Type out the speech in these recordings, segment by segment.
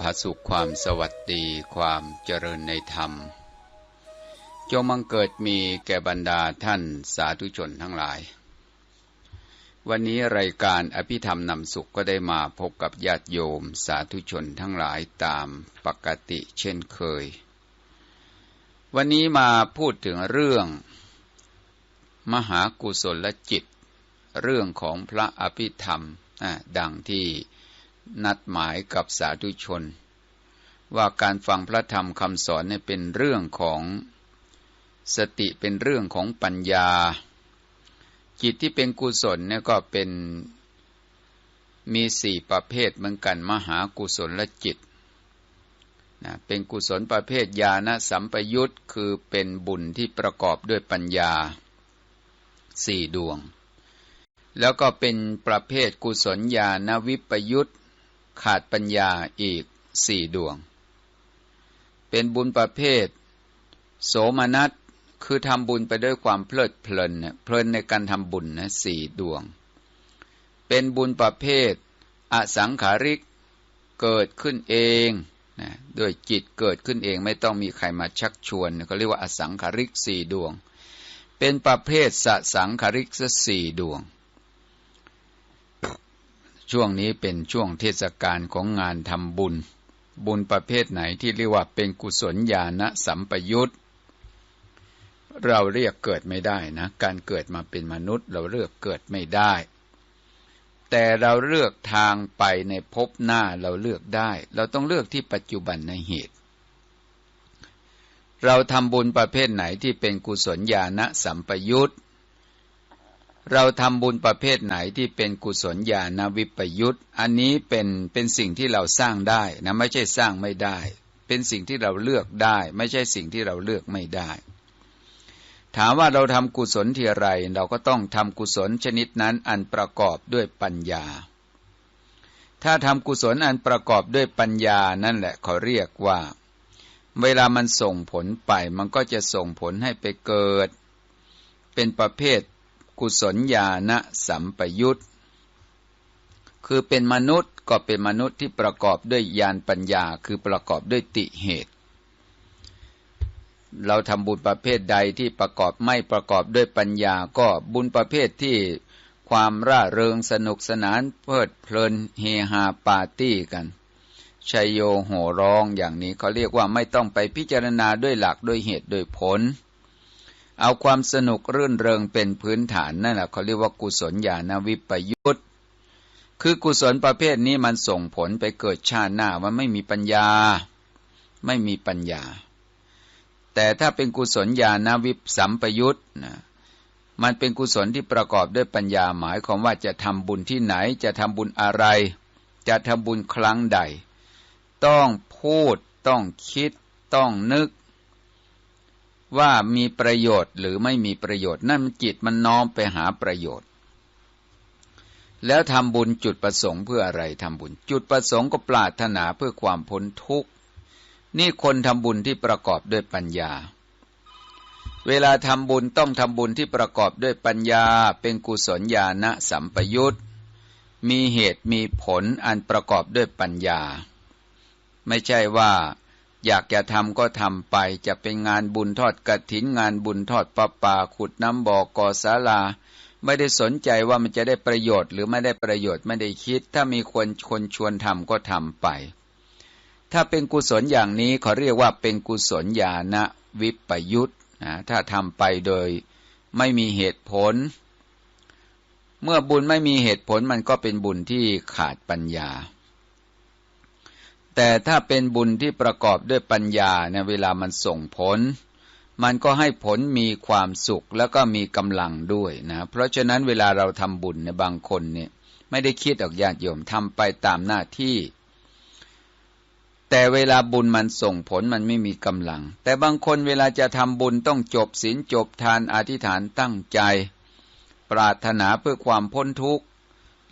ผาสุขความสวัสดีความเจริญในธรรม จงมังเกิดมีแก่บรรดาท่านสาธุชนทั้งหลาย วันนี้รายการอภิธรรมนำสุขก็ได้มาพบกับญาติโยมสาธุชนทั้งหลายตามปกติเช่นเคย วันนี้มาพูดถึงเรื่อง มหากุศลจิต เรื่องของพระอภิธรรมดังที่ นัดหมายกับสาธุชน ว่าการฟังพระธรรมคำสอนเนี่ยเป็นเรื่องของสติเป็นเรื่องของปัญญา จิตที่เป็นกุศลเนี่ยก็เป็นมีสี่ประเภทเหมือนกันมหากุศลและจิตนะเป็นกุศลประเภทญาณสัมปยุตคือเป็นบุญที่ประกอบด้วยปัญญาสี่ดวง แล้วก็เป็นประเภทกุศลญาณวิปยุต ขาดปัญญาอีกสี่ดวง เป็นบุญประเภท โสมนัสคือทำบุญไปด้วยความเพลิดเพลินเนี่ยเพลินในการทำบุญนะสี่ดวง เป็นบุญประเภท อสังขาริกเกิดขึ้นเองนะด้วยจิตเกิดขึ้นเองไม่ต้องมีใครมาชักชวนเขาเรียกว่าอสังขาริกสี่ดวง เป็นประเภทสสังขาริกสี่ดวง ช่วงนี้เป็นช่วงเทศกาลของงานทำบุญ บุญประเภทไหนที่เรียกว่าเป็นกุศลญาณสัมปยุตเราเรียกเกิดไม่ได้นะ การเกิดมาเป็นมนุษย์ เราเลือกเกิดไม่ได้ แต่เราเลือกทางไปในภพหน้าเราเลือกได้ เราต้องเลือกที่ปัจจุบันในเหตุ เราทำบุญประเภทไหนที่เป็นกุศลญาณสัมปยุต เราทำบุญประเภทไหนที่เป็นกุศลญาณวิปยุตอันนี้เป็นเป็นสิ่งที่เราสร้างได้นะไม่ใช่สร้างไม่ได้ เป็นสิ่งที่เราเลือกได้ ไม่ใช่สิ่งที่เราเลือกไม่ได้ ถามว่าเราทำกุศลที่ไร เราก็ต้องทำกุศลชนิดนั้นอันประกอบด้วยปัญญา ถ้าทำกุศลอันประกอบด้วยปัญญานั่นแหละเขาเรียกว่า เวลามันส่งผลไปมันก็จะส่งผลให้ไปเกิด เป็นประเภท กุศลญาณสัมปยุตคือเป็นมนุษย์ก็เป็นมนุษย์ที่ประกอบด้วยญาณปัญญา คือประกอบด้วยติเหตุ เราทำบุญประเภทใดที่ประกอบไม่ประกอบด้วยปัญญา ก็บุญประเภทที่ความร่าเริงสนุกสนานเพลิดเพลินเฮฮาปาร์ตี้กันชัยโยโห่ร้องอย่างนี้เขาเรียกว่าไม่ต้องไปพิจารณาด้วยหลักด้วยเหตุด้วยผล เอาความสนุกรื่นเริงเป็นพื้นฐานนั่นแหละเขาเรียกว่ากุศลญาณวิปยุตคือกุศลประเภทนี้มันส่งผลไปเกิดชาติหน้ามันไม่มีปัญญา ไม่มีปัญญา แต่ถ้าเป็นกุศลญาณวิปสัมปยุตนะมันเป็นกุศลที่ประกอบด้วยปัญญาหมายความว่าจะทำบุญที่ไหน จะทำบุญอะไร จะทำบุญครั้งใด ต้องพูด ต้องคิด ต้องนึก ว่ามีประโยชน์หรือไม่มีประโยชน์ นั่นจิตมันน้อมไปหาประโยชน์ แล้วทำบุญจุดประสงค์เพื่ออะไรทำบุญ จุดประสงค์ก็ปรารถนาเพื่อความพ้นทุกข์ นี่คนทำบุญที่ประกอบด้วยปัญญา เวลาทำบุญต้องทำบุญที่ประกอบด้วยปัญญา เป็นกุศลญาณสัมปยุตมีเหตุมีผลอันประกอบด้วยปัญญา ไม่ใช่ว่า อยากจะทำก็ทำไป จะเป็นงานบุญทอดกระถินงานบุญทอดประปาขุดน้ำบ่อก่อศาลา ไม่ได้สนใจว่ามันจะได้ประโยชน์ หรือไม่ได้ประโยชน์ไม่ได้คิด ถ้ามีคนคนชวนทำก็ทำไป ถ้าเป็นกุศลอย่างนี้เขาเรียกว่าเป็นกุศลญาณวิปยุตนะถ้าทำไปโดยไม่มีเหตุผล เมื่อบุญไม่มีเหตุผลมันก็เป็นบุญที่ขาดปัญญา แต่ถ้าเป็นบุญที่ประกอบด้วยปัญญาเนี่ยเวลามันส่งผล มันก็ให้ผลมีความสุขแล้วก็มีกำลังด้วยนะเพราะฉะนั้นเวลาเราทำบุญเนี่ยบางคนเนี่ยไม่ได้คิดออกญาติโยมทำไปตามหน้าที่ แต่เวลาบุญมันส่งผลมันไม่มีกำลัง แต่บางคนเวลาจะทำบุญต้องจบศีลจบทานอธิษฐานตั้งใจ ปรารถนาเพื่อความพ้นทุกข์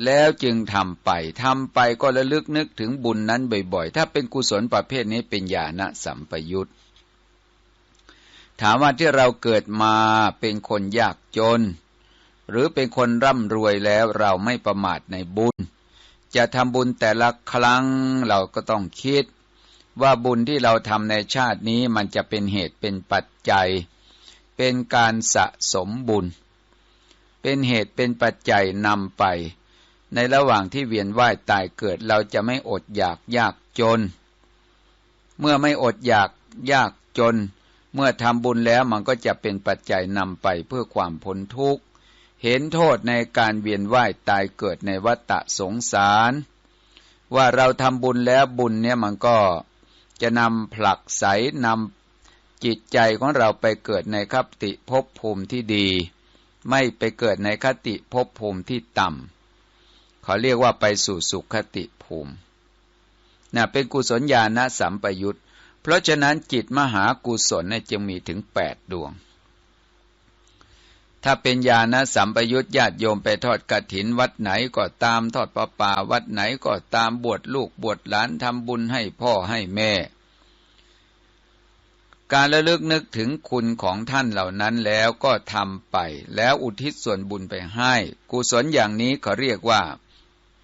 แล้วจึงทำไปทำไปก็ระลึกนึกถึงบุญนั้นบ่อยๆ ถ้าเป็นกุศลประเภทนี้เป็นญาณสัมปยุตถามว่าที่เราเกิดมาเป็นคนยากจน หรือเป็นคนร่ำรวยแล้วเราไม่ประมาทในบุญ จะทำบุญแต่ละครั้งเราก็ต้องคิด ว่าบุญที่เราทำในชาตินี้มันจะเป็นเหตุเป็นปัจจัย เป็นการสะสมบุญ เป็นเหตุเป็นปัจจัยนำไป ในระหว่างที่เวียนว่ายตายเกิดเราจะไม่อดอยากยากจน เมื่อไม่อดอยากยากจน เมื่อทำบุญแล้วมันก็จะเป็นปัจจัยนำไปเพื่อความพ้นทุกข์ เห็นโทษในการเวียนว่ายตายเกิดในวัฏสงสาร ว่าเราทำบุญแล้วบุญเนี่ยมันก็จะนำผลักใสนำจิตใจของเราไปเกิดในคติภพภูมิที่ดี ไม่ไปเกิดในคติภพภูมิที่ต่ำ เขาเรียกว่าไปสู่สุขติภูมินะเป็นกุศลญาณสัมปยุตเพราะฉะนั้นจิตมหากุศลจึงมีถึงแปดดวง ถ้าเป็นญาณสัมปยุตญาติโยมไปทอดกระถินวัดไหนก็ตามทอดประป่าวัดไหนก็ตามบวชลูกบวชหลานทำบุญให้พ่อให้แม่ การระลึกนึกถึงคุณของท่านเหล่านั้นแล้วก็ทำไป แล้วอุทิศส่วนบุญไปให้ กุศลอย่างนี้เขาเรียกว่า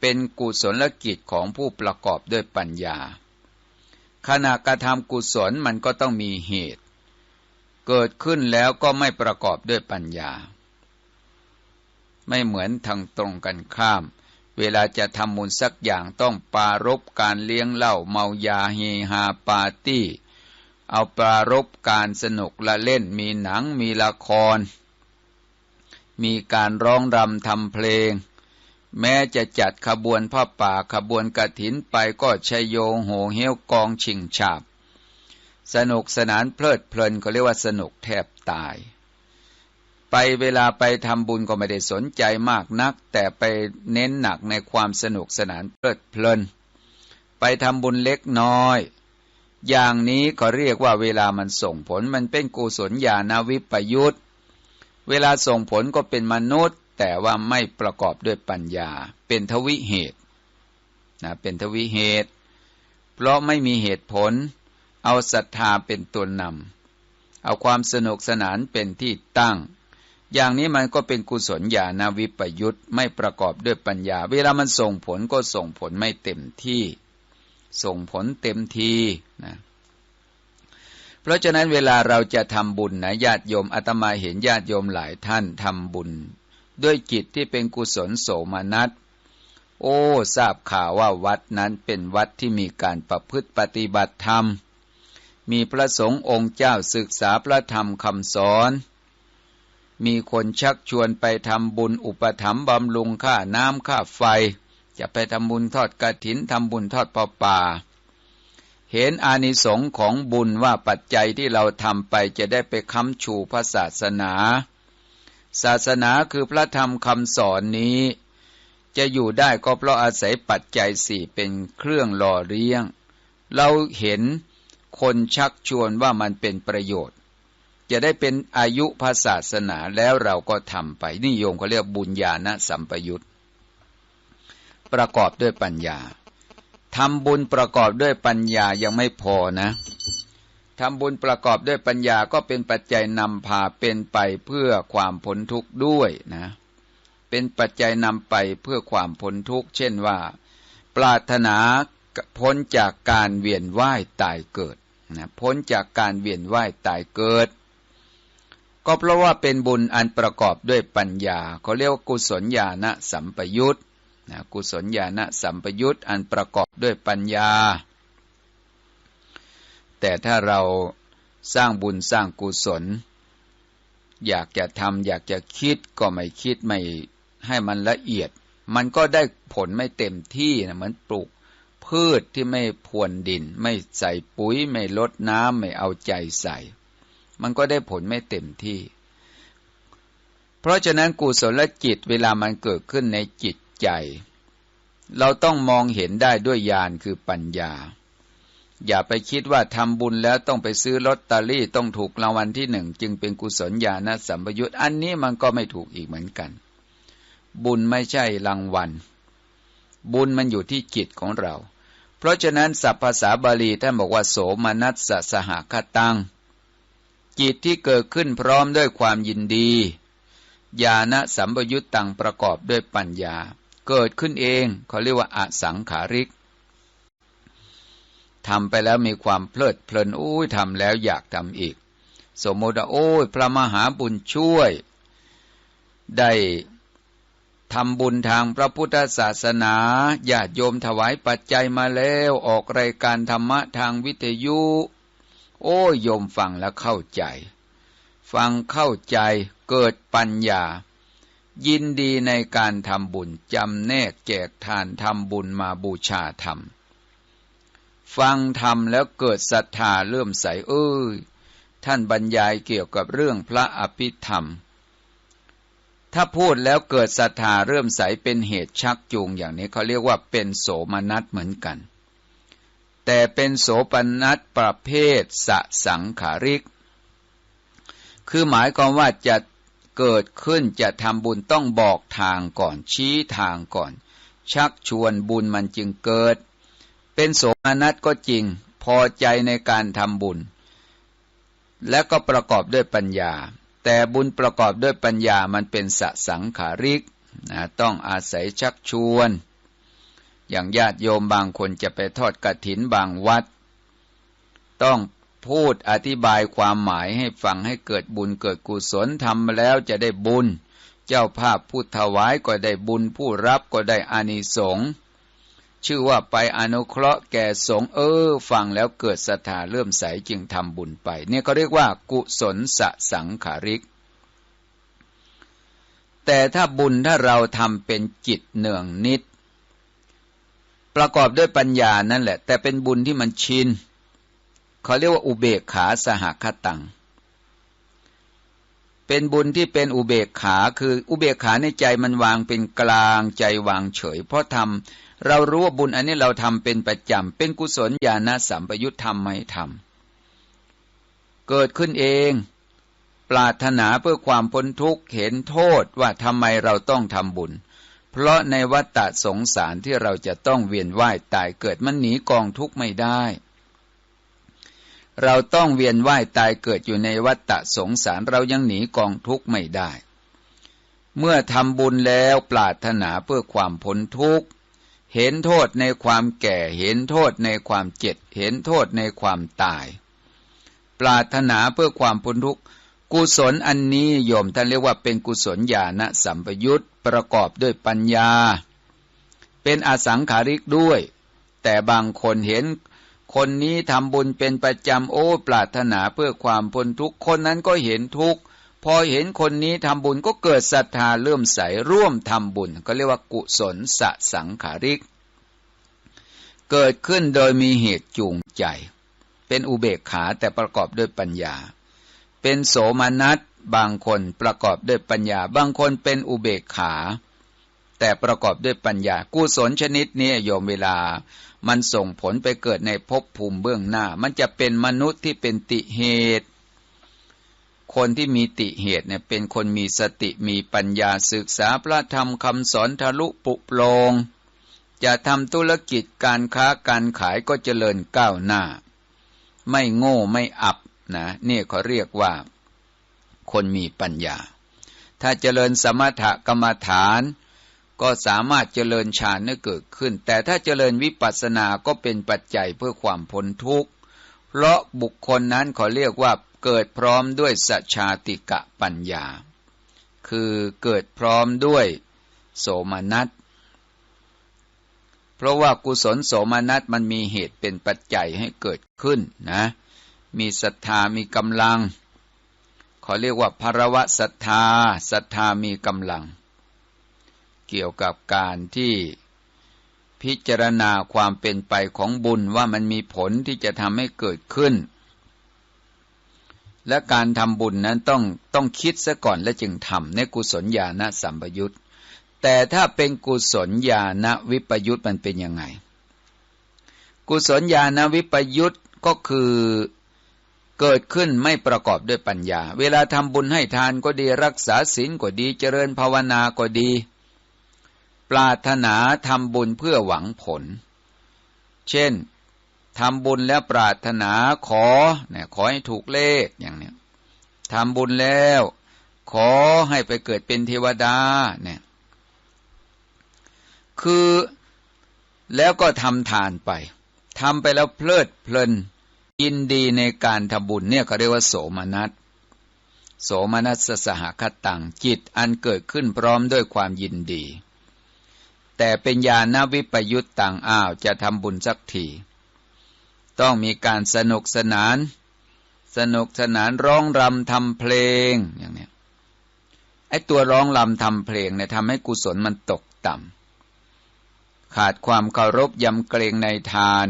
เป็นกุศลกิจของผู้ประกอบด้วยปัญญา ขณะกระทำกุศลมันก็ต้องมีเหตุ เกิดขึ้นแล้วก็ไม่ประกอบด้วยปัญญา ไม่เหมือนทางตรงกันข้าม เวลาจะทำมูลสักอย่างต้องปารบการเลี้ยงเหล้าเมายาเฮฮาปาร์ตี้ เอาปารบการสนุกละเล่นมีหนังมีละคร มีการร้องรำทำเพลง แม้จะจัดขบวนพ่อป่าขบวนกระถินไปก็ชยโยโหเหี้ยวกองชิงฉาบ สนุกสนานเพลิดเพลินเขาเรียกว่าสนุกแทบตาย ไปเวลาไปทำบุญก็ไม่ได้สนใจมากนัก แต่ไปเน้นหนักในความสนุกสนานเพลิดเพลิน ไปทำบุญเล็กน้อย อย่างนี้เขาเรียกว่าเวลามันส่งผลมันเป็นกุศลญาณวิปยุตเวลาส่งผลก็เป็นมนุษย์ แต่ว่าไม่ประกอบด้วยปัญญา เป็นทวิเหตุนะเป็นทวิเหตุ เพราะไม่มีเหตุผล เอาศรัทธาเป็นตัวนำเอาความสนุกสนานเป็นที่ตั้ง อย่างนี้มันก็เป็นกุศลญาณวิปยุตไม่ประกอบด้วยปัญญา เวลามันส่งผลก็ส่งผลไม่เต็มที่ ส่งผลเต็มทีนะเพราะฉะนั้นเวลาเราจะทำบุญนะญาติโยมอาตมาเห็นญาติโยมหลายท่านทำบุญ ด้วยจิตที่เป็นกุศลโสมนัส โอ้ ทราบข่าวว่าวัดนั้นเป็นวัดที่มีการประพฤติปฏิบัติธรรม มีพระสงฆ์องค์เจ้าศึกษาพระธรรมคำสอน มีคนชักชวนไปทำบุญอุปถัมภ์บำรุงค่าน้ำค่าไฟ จะไปทำบุญทอดกระถินทำบุญทอดปอป่าเห็นอานิสงส์ของบุญว่าปัจจัยที่เราทำไปจะได้ไปค้ำชูพระศาสนา ศาสนาคือพระธรรมคำสอนนี้ จะอยู่ได้ก็เพราะอาศัยปัจจัยสี่เป็นเครื่องหล่อเลี้ยง เราเห็นคนชักชวนว่ามันเป็นประโยชน์ จะได้เป็นอายุภาศาสนาแล้วเราก็ทำไป นิยมเขาเรียกบุญญาณสัมปยุตประกอบด้วยปัญญาทำบุญประกอบด้วยปัญญายังไม่พอนะ ทำบุญประกอบด้วยปัญญาก็เป็นปัจจัยนำพาเป็นไปเพื่อความพ้นทุกข์ด้วยนะ เป็นปัจจัยนำไปเพื่อความพ้นทุกข์เช่นว่า ปรารถนาพ้นจากการเวียนว่ายตายเกิดนะพ้นจากการเวียนว่ายตายเกิด ก็เพราะว่าเป็นบุญอันประกอบด้วยปัญญาเขาเรียกว่ากุศลญาณสัมปยุตนะกุศลญาณสัมปยุตอันประกอบด้วยปัญญา แต่ถ้าเราสร้างบุญสร้างกุศล อยากจะทำอยากจะคิดก็ไม่คิดไม่ให้มันละเอียด มันก็ได้ผลไม่เต็มที่นะเหมือนปลูกพืชที่ไม่พรวนดิน ไม่ใส่ปุ๋ยไม่ลดน้ำไม่เอาใจใส่ มันก็ได้ผลไม่เต็มที่ เพราะฉะนั้นกุศลจิตเวลามันเกิดขึ้นในจิตใจ เราต้องมองเห็นได้ด้วยญาณคือปัญญา อย่าไปคิดว่าทำบุญแล้วต้องไปซื้อลอตเตอรี่ต้องถูกรางวัลที่หนึ่งจึงเป็นกุศลญาณสัมปยุตอันนี้มันก็ไม่ถูกอีกเหมือนกัน บุญไม่ใช่รางวัล บุญมันอยู่ที่จิตของเรา เพราะฉะนั้นศัพท์ภาษาบาลีท่านบอกว่าโสมนัสสสหคตัง จิตที่เกิดขึ้นพร้อมด้วยความยินดีญาณสัมปยุตตังประกอบด้วยปัญญา เกิดขึ้นเองเขาเรียกว่าอสังขาริก ทำไปแล้วมีความเพลิดเพลินโอ้ยทำแล้วอยากทำอีก สมมติว่าโอ้ยพระมหาบุญช่วย ได้ทำบุญทางพระพุทธศาสนาญาติโยมถวายปัจจัยมาแล้วออกรายการธรรมะทางวิทยุ โอ้ยโยมฟังแล้วเข้าใจ ฟังเข้าใจเกิดปัญญา ยินดีในการทำบุญจำแนกแจกทานทำบุญมาบูชาธรรม ฟังธรรมแล้วเกิดศรัทธาเลื่อมใสเอ้ยท่านบรรยายเกี่ยวกับเรื่องพระอภิธรรม ถ้าพูดแล้วเกิดศรัทธาเริ่มใสเป็นเหตุชักจูงอย่างนี้เขาเรียกว่าเป็นโสมนัสเหมือนกัน แต่เป็นโสปนัสประเภทสสังขาริก คือหมายความว่าจะเกิดขึ้นจะทำบุญต้องบอกทางก่อนชี้ทางก่อน ชักชวนบุญมันจึงเกิด เป็นโสมนัสก็จริง พอใจในการทำบุญ และก็ประกอบด้วยปัญญา แต่บุญประกอบด้วยปัญญามันเป็นสสังขาริกนะต้องอาศัยชักชวน อย่างญาติโยมบางคนจะไปทอดกระถินบางวัด ต้องพูดอธิบายความหมายให้ฟังให้เกิดบุญเกิดกุศลทำแล้วจะได้บุญ เจ้าภาพผู้ถวายก็ได้บุญผู้รับก็ได้อานิสงส์ ชื่อว่าไปอนุเคราะห์แก่สงเออ ฟังแล้วเกิดศรัทธาเลื่อมใสจึงทำบุญไป เนี่ยเขาเรียกว่ากุศลสสังขาริก แต่ถ้าบุญถ้าเราทำเป็นจิตเนืองนิด ประกอบด้วยปัญญานั่นแหละ แต่เป็นบุญที่มันชินเขาเรียกว่าอุเบกขาสหคตัง เป็นบุญที่เป็นอุเบกขาคืออุเบกขาในใจมันวางเป็นกลางใจวางเฉย เพราะทำ เรารู้ว่าบุญอันนี้เราทำเป็นประจำเป็นกุศลญาณสัมปยุตทำไม่ทำเกิดขึ้นเอง ปรารถนาเพื่อความพ้นทุกข์เห็นโทษว่าทำไมเราต้องทำบุญ เพราะในวัฏฏะสงสารที่เราจะต้องเวียนว่ายตายเกิดมันหนีกองทุกข์ไม่ได้เราต้องเวียนว่ายตายเกิดอยู่ในวัฏฏะสงสารเรายังหนีกองทุกข์ไม่ได้ เมื่อทำบุญแล้วปรารถนาเพื่อความพ้นทุกข์ เห็นโทษในความแก่ เห็นโทษในความเจ็บ เห็นโทษในความตาย ปรารถนาเพื่อความพ้นทุกข์ กุศลอันนี้โยมท่านเรียกว่าเป็นกุศลญาณสัมปยุตประกอบด้วยปัญญา เป็นอสังขาริกด้วย แต่บางคนเห็น คนนี้ทำบุญเป็นประจำโอ้ ปรารถนาเพื่อความพ้นทุกข์ คนนั้นก็เห็นทุกข์ พอเห็นคนนี้ทำบุญก็เกิดศรัทธาเลื่อมใสร่วมทำบุญ ก็เรียกว่ากุศลสสังขาริก เกิดขึ้นโดยมีเหตุจูงใจ เป็นอุเบกขาแต่ประกอบด้วยปัญญา เป็นโสมนัสบางคนประกอบด้วยปัญญา บางคนเป็นอุเบกขา แต่ประกอบด้วยปัญญา กุศลชนิดนี้โยมเวลา มันส่งผลไปเกิดในภพภูมิเบื้องหน้า มันจะเป็นมนุษย์ที่เป็นติเหตุ คนที่มีติเหตุเนี่ยเป็นคนมีสติมีปัญญาศึกษาพระธรรมคำสอนทะลุปุโปรงจะทำธุรกิจการค้าการขายก็เจริญก้าวหน้า ไม่โง่ไม่อับนะนี่เขาเรียกว่า คนมีปัญญา ถ้าเจริญสมถกรรมฐาน ก็สามารถเจริญฌานเกิดขึ้น แต่ถ้าเจริญวิปัสสนาก็เป็นปัจจัยเพื่อความพ้นทุกข์ เพราะบุคคลนั้นเขาเรียกว่า เกิดพร้อมด้วยสัจชาติกะปัญญา คือเกิดพร้อมด้วยโสมนัส เพราะว่ากุศลโสมนัสมันมีเหตุเป็นปัจจัยให้เกิดขึ้นนะ มีศรัทธามีกำลังขาเรียกว่าภรวะศรัทธาศรัทธามีกำลัง เกี่ยวกับการที่พิจารณาความเป็นไปของบุญว่ามันมีผลที่จะทำให้เกิดขึ้น และการทำบุญนั้นต้องต้องคิดซะก่อนและจึงทำในกุศลญาณสัมปยุตแต่ถ้าเป็นกุศลญาณวิปยุตมันเป็นยังไง กุศลญาณวิปยุตก็คือเกิดขึ้นไม่ประกอบด้วยปัญญา เวลาทำบุญให้ทานก็ดีรักษาศีลก็ดีเจริญภาวนาก็ดี ปรารถนาทำบุญเพื่อหวังผล เช่น ทำบุญแล้วปรารถนาขอเนี่ยขอให้ถูกเลขอย่างเนี้ยทำบุญแล้ว ขอให้ไปเกิดเป็นเทวดาเนี่ยคือแล้วก็ทำทานไปทำไปแล้วเพลิดเพลิน ยินดีในการทำบุญเนี่ยเขาเรียกว่าโสมนัสโสมนัสสหคตังจิตอันเกิดขึ้นพร้อมด้วยความยินดี แต่เป็นญาณวิปยุตต่างอ้าวจะทำบุญสักที ต้องมีการสนุกสนาน สนุกสนานร้องรำทำเพลงอย่างนี้ไอ้ตัวร้องรำทำเพลงเนี่ยทำให้กุศลมันตกต่ำขาดความเคารพยำเกรงในทาน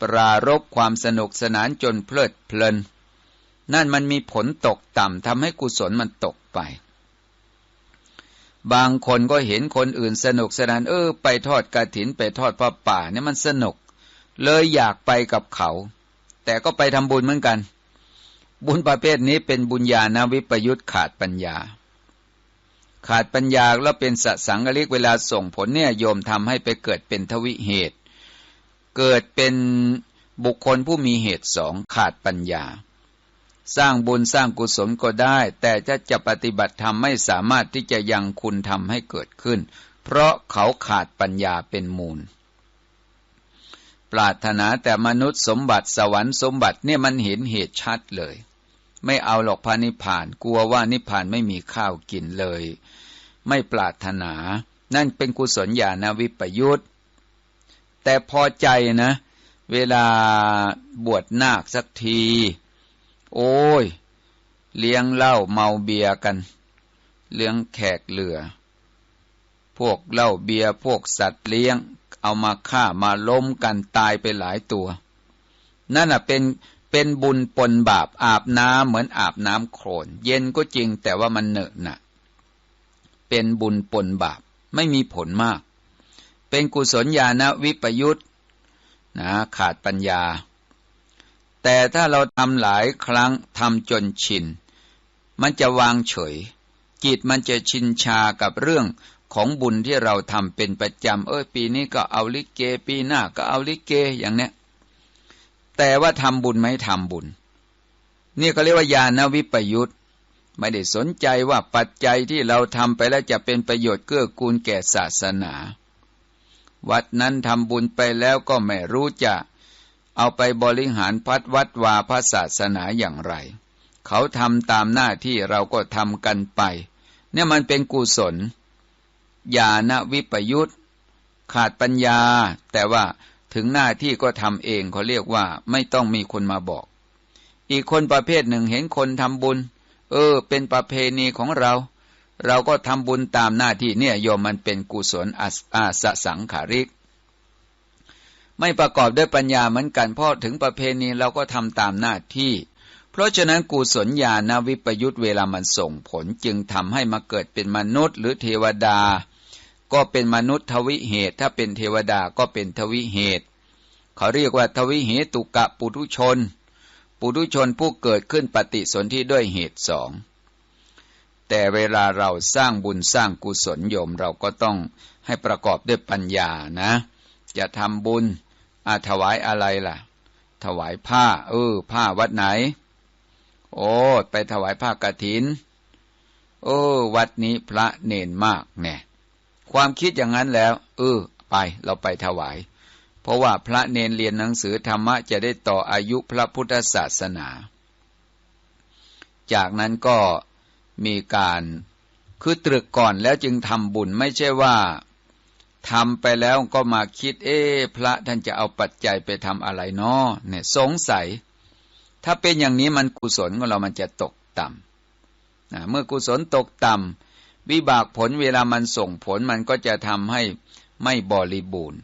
ปรารบความสนุกสนานจนเพลิดเพลิน นั่นมันมีผลตกต่ำทำให้กุศลมันตกไปบางคนก็เห็นคนอื่นสนุกสนานเออไปทอดกระถินไปทอดพระป่าเนี่ยมันสนุก เลยอยากไปกับเขา แต่ก็ไปทำบุญเหมือนกัน บุญประเภทนี้เป็นบุญญาณวิปยุตขาดปัญญา ขาดปัญญาแล้วเป็นสสังกลิกเวลาส่งผลเนี่ยโยมทำให้ไปเกิดเป็นทวิเหตุ เกิดเป็นบุคคลผู้มีเหตุสองขาดปัญญา สร้างบุญสร้างกุศลก็ได้ แต่จะจะปฏิบัติธรรมไม่สามารถที่จะยังคุณทำให้เกิดขึ้น เพราะเขาขาดปัญญาเป็นมูล ปรารถนาแต่มนุษย์สมบัติสวรรค์สมบัติเนี่ยมันเห็นเหตุชัดเลย ไม่เอาหรอกพานิพานกลัวว่านิพานไม่มีข้าวกินเลย ไม่ปรารถนา นั่นเป็นกุศลญาณวิปยุตแต่พอใจนะ เวลาบวชนาคสักที โอ้ย เลี้ยงเหล้าเมาเบียกัน เลี้ยงแขกเหลือ พวกเหล้าเบียพวกสัตว์เลี้ยง เอามาฆ่ามาล้มกันตายไปหลายตัว นั่นอะเป็นเป็นบุญปนบาปอาบน้ำเหมือนอาบน้ำโคลนเย็นก็จริงแต่ว่ามันเหนอะหนะเป็นบุญปนบาปไม่มีผลมาก เป็นกุศลญาณวิปยุตนะขาดปัญญา แต่ถ้าเราทำหลายครั้งทำจนชิน มันจะวางเฉย จิตมันจะชินชากับเรื่อง ของบุญที่เราทำเป็นประจำเออปีนี้ก็เอาลิเก ปีหน้าก็เอาลิเกอย่างเนี้ยแต่ว่าทำบุญไหมทำบุญ นี่เขาเรียกว่าญาณวิปยุตไม่ได้สนใจว่าปัจจัยที่เราทำไปแล้วจะเป็นประโยชน์เกื้อกูลแก่ศาสนา วัดนั้นทำบุญไปแล้วก็ไม่รู้จะเอาไปบริหารพัดวัดวาพระศาสนาอย่างไร เขาทำตามหน้าที่เราก็ทำกันไป เนี่ยมันเป็นกุศล ญาณวิปยุตขาดปัญญา แต่ว่าถึงหน้าที่ก็ทำเองเขาเรียกว่าไม่ต้องมีคนมาบอก อีกคนประเภทหนึ่งเห็นคนทำบุญ เออ เป็นประเพณีของเรา เราก็ทำบุญตามหน้าที่เนี่ยโยมมันเป็นกุศลอาสสังขาริก ไม่ประกอบด้วยปัญญาเหมือนกันพราะถึงประเพณีเราก็ทำตามหน้าที่ เพราะฉะนั้นกุศลญาณวิปยุตเวลามันส่งผลจึงทำให้มาเกิดเป็นมนุษย์หรือเทวดา ก็เป็นมนุษย์ทวิเหตุ ถ้าเป็นเทวดาก็เป็นทวิเหตุ เขาเรียกว่าทวิเหตุกะปุถุชน ปุถุชนผู้เกิดขึ้นปฏิสนธิด้วยเหตุสองแต่เวลาเราสร้างบุญสร้างกุศลโยมเราก็ต้องให้ประกอบด้วยปัญญานะ จะทำบุญอาถวายอะไรล่ะ ถวายผ้า เออ ผ้าวัดไหน โอ้ไปถวายผ้ากรถินโอ้วัดนี้พระเนนมากแน่ ความคิดอย่างนั้นแล้ว เออ ไปเราไปถวาย เพราะว่าพระเนนเรียนหนังสือธรรมะจะได้ต่ออายุพระพุทธศาสนา จากนั้นก็มีการคือตรึกก่อนแล้วจึงทำบุญไม่ใช่ว่าทำไปแล้วก็มาคิด เอ๊พระท่านจะเอาปัจจัยไปทำอะไรนาะเนี่ยสงสัย ถ้าเป็นอย่างนี้มันกุศลของเรามันจะตกต่ำนะเมื่อกุศลตกต่ำ วิบากผลเวลามันส่งผลมันก็จะทำให้ไม่บริบูรณ์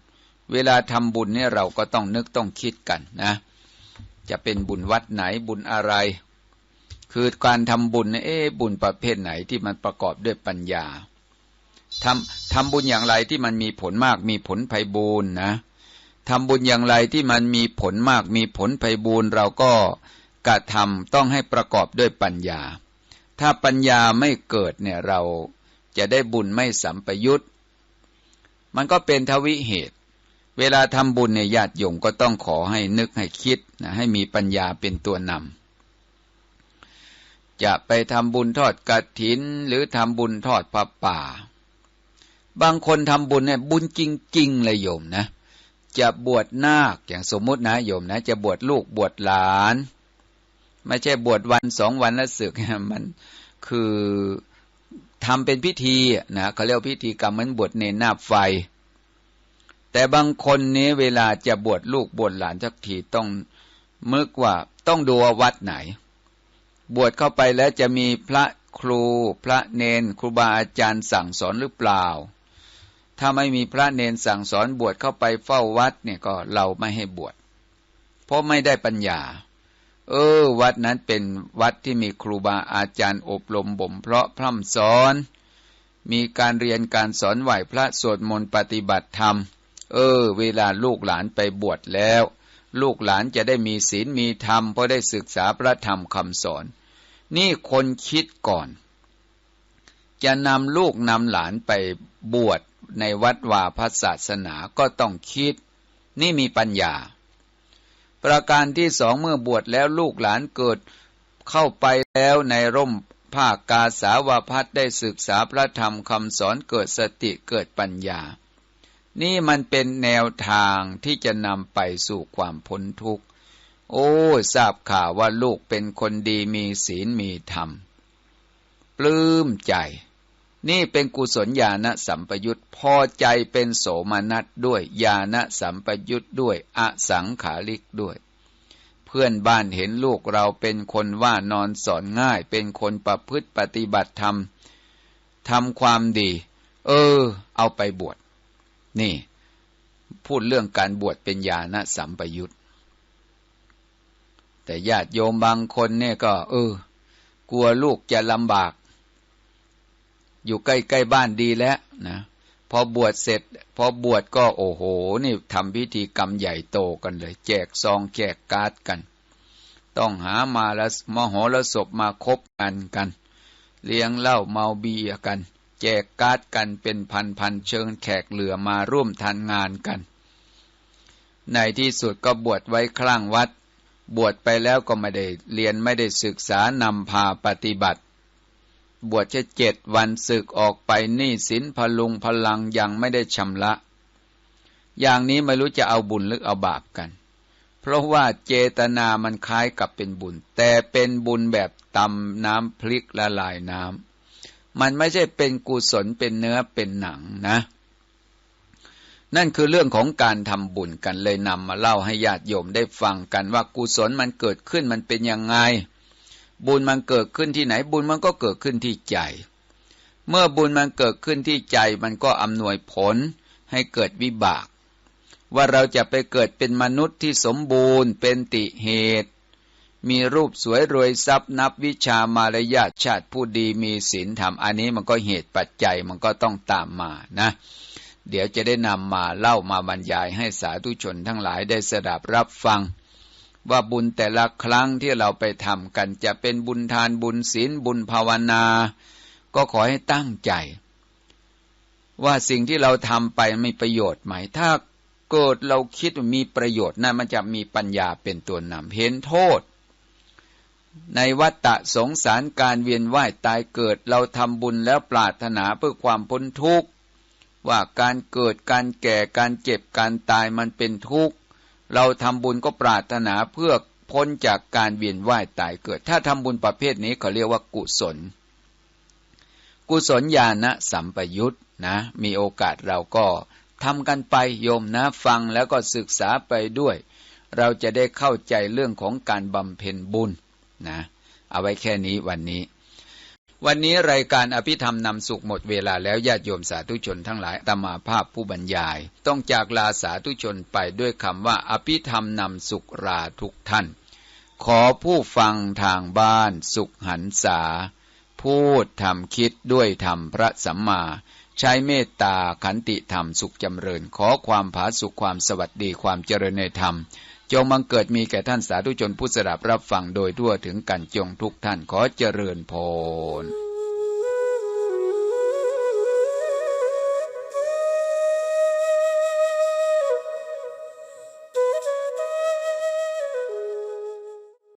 เวลาทำบุญเนี่ยเราก็ต้องนึกต้องคิดกันนะ จะเป็นบุญวัดไหนบุญอะไร คือการทำบุญเอ๊บุญประเภทไหนที่มันประกอบด้วยปัญญาทำทำบุญอย่างไรที่มันมีผลมากมีผลไพบูรณ์นะทำบุญอย่างไรที่มันมีผลมากมีผลไพบูรณ์เราก็กระทำต้องให้ประกอบด้วยปัญญา ถ้าปัญญาไม่เกิดเนี่ยเราจะได้บุญไม่สัมปยุตมันก็เป็นทวิเหตุ เวลาทำบุญเนี่ยญาติโยมก็ต้องขอให้นึกให้คิดนะให้มีปัญญาเป็นตัวนำจะไปทำบุญทอดกระถิน หรือทำบุญทอดพระป่า บางคนทำบุญเนี่ยบุญจริงๆเลยโยมนะ จะบวชนาคอย่างสมมุตินะโยมนะ จะบวชลูกบวชหลาน ไม่ใช่บวชวันสองวันแล้วสึกมันคือทำเป็นพิธีนะเขาเรียกพิธีกรรมเหมือนบวชเนรนาบไฟ แต่บางคนนี้เวลาจะบวชลูกบวชหลานสักทีต้องมึกว่าต้องดูวัดไหน บวชเข้าไปแล้วจะมีพระครูพระเนนครูบาอาจารย์สั่งสอนหรือเปล่า ถ้าไม่มีพระเนนสั่งสอนบวชเข้าไปเฝ้าวัดเนี่ยก็เราไม่ให้บวชเพราะไม่ได้ปัญญา เออ วัดนั้นเป็นวัดที่มีครูบาอาจารย์อบรมบ่มเพราะพร่ำสอน มีการเรียนการสอนไหวพระสวดมนต์ปฏิบัติธรรม เออ เวลาลูกหลานไปบวชแล้ว ลูกหลานจะได้มีศีลมีธรรมเพราะได้ศึกษาพระธรรมคำสอน นี่คนคิดก่อน จะนำลูกนำหลานไปบวชในวัดวาพระศาสนาก็ต้องคิด นี่มีปัญญา ประการที่สองเมื่อบวชแล้วลูกหลานเกิดเข้าไปแล้วในร่มภาคกาสาวาพัฒได้ศึกษาพระธรรมคำสอนเกิดสติเกิดปัญญา นี่มันเป็นแนวทางที่จะนำไปสู่ความพ้นทุกข์ โอ้ทราบข่าวว่าลูกเป็นคนดีมีศีลมีธรรม ปลื้มใจ นี่เป็นกุศลญาณสัมปยุตพอใจเป็นโสมนัสด้วยญาณสัมปยุตด้วยอสังขาริกด้วย เพื่อนบ้านเห็นลูกเราเป็นคนว่านอนสอนง่าย เป็นคนประพฤติปฏิบัติธรรมทำความดี เออ เอาไปบวชนี่ พูดเรื่องการบวชเป็นญาณสัมปยุตแต่ญาติโยมบางคนเนี่ยก็ เออ กลัวลูกจะลำบาก อยู่ใกล้ๆบ้านดีแล้วนะพอบวชเสร็จ พอบวชก็โอ้โห นี่ทำพิธีกรรมใหญ่โตกันเลย แจกซองแจกการ์ดกัน ต้องหามาล้วมโหรสพมาคบกันกัน เลี้ยงเหล้าเมาเบียกัน แจกการ์ดกันเป็นพันพันเชิญแขกเหลือมาร่วมทานงานกัน ในที่สุดก็บวชไว้คลั่งวัด บวชไปแล้วก็ไม่ได้เรียนไม่ได้ศึกษานำพาปฏิบัติ บวชแค่เจ็ดวันศึกออกไปนี่สินพลุงพลังยังไม่ได้ชำระ อย่างนี้ไม่รู้จะเอาบุญหรือเอาบาปกัน เพราะว่าเจตนามันคล้ายกับเป็นบุญ แต่เป็นบุญแบบตำน้ำพลิกละลายน้ำมันไม่ใช่เป็นกุศลเป็นเนื้อเป็นหนังนะ นั่นคือเรื่องของการทำบุญกันเลยนำมาเล่าให้ญาติโยมได้ฟังกันว่ากุศลมันเกิดขึ้นมันเป็นยังไง บุญมันเกิดขึ้นที่ไหนบุญมันก็เกิดขึ้นที่ใจ เมื่อบุญมันเกิดขึ้นที่ใจมันก็อำนวยผลให้เกิดวิบาก ว่าเราจะไปเกิดเป็นมนุษย์ที่สมบูรณ์เป็นติเหตุ มีรูปสวยรวยทรัพย์นับวิชามารยาทชาติผู้ดีมีศีลธรรมอันนี้มันก็เหตุปัจจัยมันก็ต้องตามมานะ เดี๋ยวจะได้นำมาเล่ามาบรรยายให้สาธุชนทั้งหลายได้สดับรับฟัง ว่าบุญแต่ละครั้งที่เราไปทำกันจะเป็นบุญทานบุญศีลบุญภาวนา ก็ขอให้ตั้งใจ ว่าสิ่งที่เราทำไปมีประโยชน์ไหม ถ้าเกิดเราคิดมีประโยชน์นั่นมันจะมีปัญญาเป็นตัวนำเห็นโทษ ในวัฏฏะสงสารการเวียนว่ายตายเกิดเราทำบุญแล้วปรารถนาเพื่อความพ้นทุกข์ว่าการเกิดการแก่การเจ็บการตายมันเป็นทุกข์ เราทำบุญก็ปรารถนาเพื่อพ้นจากการเวียนว่ายตายเกิด ถ้าทำบุญประเภทนี้เขาเรียกว่ากุศล กุศลญาณสัมปยุตนะ มีโอกาสเราก็ทำกันไปโยมนะฟังแล้วก็ศึกษาไปด้วย เราจะได้เข้าใจเรื่องของการบำเพ็ญบุญนะ เอาไว้แค่นี้วันนี้ วันนี้รายการอภิธรรมนำสุขหมดเวลาแล้วญาติโยมสาธุชนทั้งหลายตมาภาพผู้บรรยาย ต้องจากลาสาธุชนไปด้วยคำว่าอภิธรรมนำสุขราทุกท่าน ขอผู้ฟังทางบ้านสุขหันษา พูดทำคิดด้วยธรรมพระสัมมา ใช้เมตตาขันติธรรมสุขจำเริญ ขอความผาสุขความสวัสดีความเจริญในธรรม จงบังเกิดมีแก่ท่านสาธุชนผู้สดับรับฟังโดยทั่วถึงกันจงทุกท่านขอเจริญพร